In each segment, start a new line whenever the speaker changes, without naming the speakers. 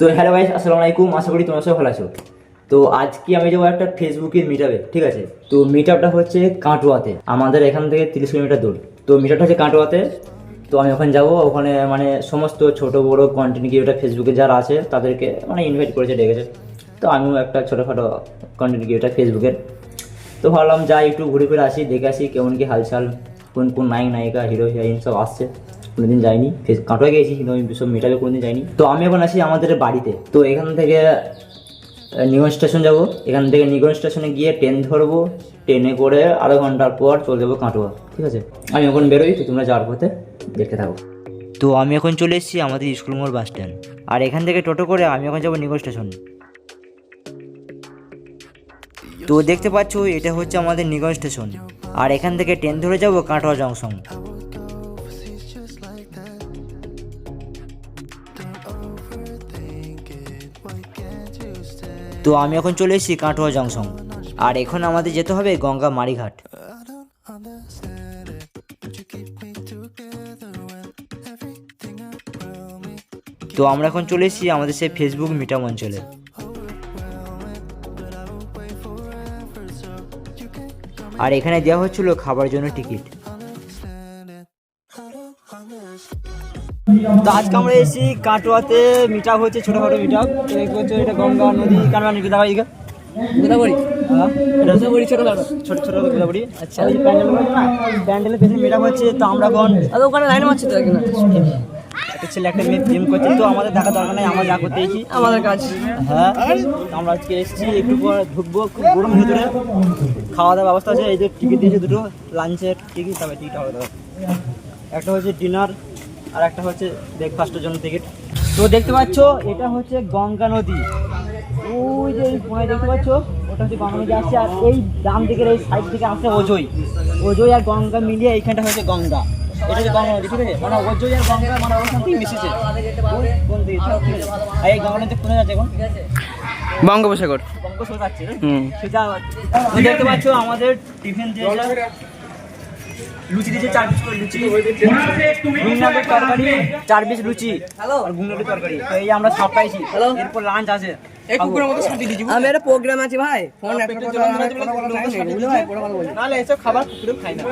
তো হ্যালো ভাই আসসালামু আলাইকুম। আশা করি তোমরা সব ভালো আছো। তো আজকে আমি যাব একটা ফেসবুকের মিট ঠিক আছে? তো মিটআপটা হচ্ছে কাটোয়াতে, আমাদের এখান থেকে তিরিশ কিলোমিটার দূর। তো মিটআপটা হচ্ছে কাটোয়াতে। তো আমি ওখানে যাব, ওখানে মানে সমস্ত ছোট, বড় কন্টেন্ট ক্রিয়েটার ফেসবুকে যারা আছে, তাদেরকে মানে ইনভাইট করেছে, ডেকেছে। তো আমিও একটা ছোটোখাটো কন্টেন্ট ক্রিয়েটার ফেসবুকের তো ভাবলাম যাই, একটু ঘুরে ফিরে আসি, দেখে আসি কেমন কি হালচাল, কোন কোন নায়ক, নায়িকা হিরো হিরোইন সব আসছে। কোনোদিন যাইনি। কাটোয়া গিয়েছি কিন্তু আমি সব মেটাবে কোনোদিন যাইনি। তো আমি এখন আসি আমাদের বাড়িতে। তো এখান থেকে নিগঞ্জ স্টেশন যাব। এখান থেকে নিগঞ্জ স্টেশনে গিয়ে ট্রেন ধরবো। ট্রেনে করে আধা ঘণ্টার পর চলে যাব কাটোয়া, ঠিক আছে? আমি এখন বেরোই, তো তোমরা যাওয়ার পথে দেখতে থাকো। তো আমি এখন চলে এসেছি আমাদের স্কুল মোড় বাস স্ট্যান্ড। আর এখান থেকে টোটো করে আমি এখন যাব নিগঞ্জ স্টেশন। তো দেখতে পাচ্ছ, এটা হচ্ছে আমাদের নিগঞ্জ স্টেশন। আর এখান থেকে ট্রেন ধরে যাব কাটোয়া জংশন। তো আমি এখন চলে এসেছি কাটোয়া জংশন। আর এখন আমাদের যেতে হবে গঙ্গা মারিঘাট তো আমরা এখন চলে এসেছি আমাদের সেই ফেসবুক মিটাম অঞ্চলে। আর এখানে দেওয়া হচ্ছিল খাবার জন্য টিকিট। তো আজকে আমরা এসেছি কাটোয়াতে মিট আপ হচ্ছে ছোটখাটো মিট আপ হচ্ছে এটা গঙ্গা নদী কারণ দেখা এদিকে।
গোদাবরী।
হ্যাঁ
গোদাবরী ছোট
ছোট ছোট গোদাবরি। আচ্ছা ওই প্যান্ডেল প্যান্ডেলের পেছনে মিট আপ হচ্ছে তো আমরা এখন
ওখানে লাইন মারছে তো কিনা
একটা ছেলে একটা মেয়ে প্রেম করছে তো আমাদের দেখা দরকার নেই আমরা যা করতে এসেছি।
আমাদের কাজ।
হ্যাঁ আমরা আজকে এসেছি একটু পর ঢুকবো খুব গরম ভিতরে। খাওয়া দাওয়ার ব্যবস্থা আছে এই যে টিকিট দিয়েছে দুটো লাঞ্চের টিকিট তবে টিকিট হবে একটা হচ্ছে ডিনার আর একটা হচ্ছে ব্রেকফাস্টের জন্য টিকিট তো দেখতে পাচ্ছ এটা হচ্ছে গঙ্গা নদী। ওই যে এই কোনায় দেখতে পাচ্ছ ওটা হচ্ছে গঙ্গা নদী আসছে আর এই ডান দিকের এই সাইড থেকে আসছে অজয়। অজয় আর গঙ্গা মিলিয়ে এইখানটা হচ্ছে গঙ্গা। এটা হচ্ছে গঙ্গা নদী ঠিক আছে? মানে অজয় আর গঙ্গা মানে ওখান থেকে মিশেছে। কোন দিকে? আর এই গঙ্গা নদী কোথায় যাচ্ছে এখন?
বঙ্গোপসাগর।
বঙ্গোপসাগর যাচ্ছে দেখতে পাচ্ছ আমাদের টিফিন দিয়েছে লুচি দিয়েছে চার পিস করে লুচি। ঘুগনালের তরকারি চার পিস লুচি আর ঘুগনালের তরকারি। তো এই আমরা সব পাইছি এরপর লাঞ্চ আছে।
আমি একটা প্রোগ্রাম আছে ভাই। ফোন।
নাহলে এসব খাবার কুকুরেও খাই না।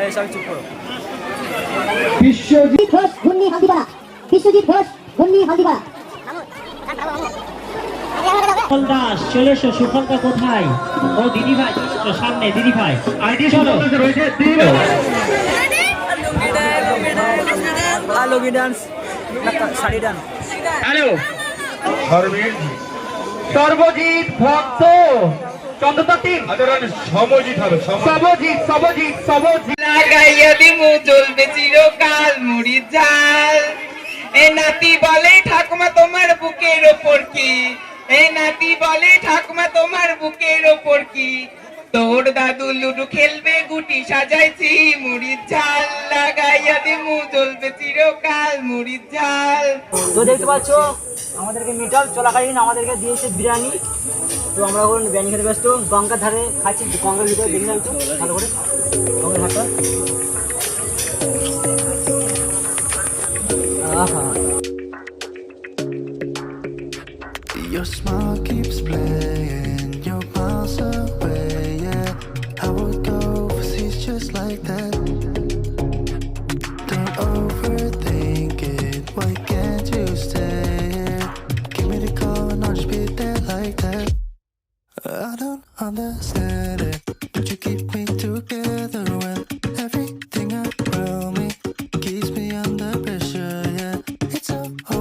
এই সব চুপ করো
বিশ্বজিৎ ঘোষ ঘূর্ণি হালদিপাড়া বিশ্বজিৎ ঘোষ ঘূর্ণি হালদিপাড়া
সুফল দাস চলে এসো সুফলটা কোথায়? ও দিদি ভাই সামনে দিদি ভাই। আইডি চলো।
আর
সর্বজিৎ ভক্ত। চন্দ্রদত্তিন
সমজিৎ হবে সম-
সবজিৎ সবজিৎ সবজিৎ
লাগাইয়া দিমু চলবে চিরকাল মুড়ি ঝাল। এ নাতি বলে ঠাকুমা তোমার বুকের ওপর কি? এ নাতি বলে ঠাকুমা তোমার বুকের ওপর কি? তোর দাদু লুডু খেলবে গুটি সাজাইছি মুড়ি ঝাল। লাগাইয়া দিমু চলবে চিরকাল মুড়ি ঝাল।
তো দেখতে পাচ্ছ আমাদেরকে মিটাল চলাকালীন আমাদেরকে দিয়েছে বিরিয়ানি। তো আমরা এখন বিরিয়ানি খেতে ব্যস্ত, গঙ্গার ধারে খাচ্ছি, গঙ্গার ভিতরে দেখে যাচ্ছি। ভালো করে গঙ্গার ঘাটটা
minute.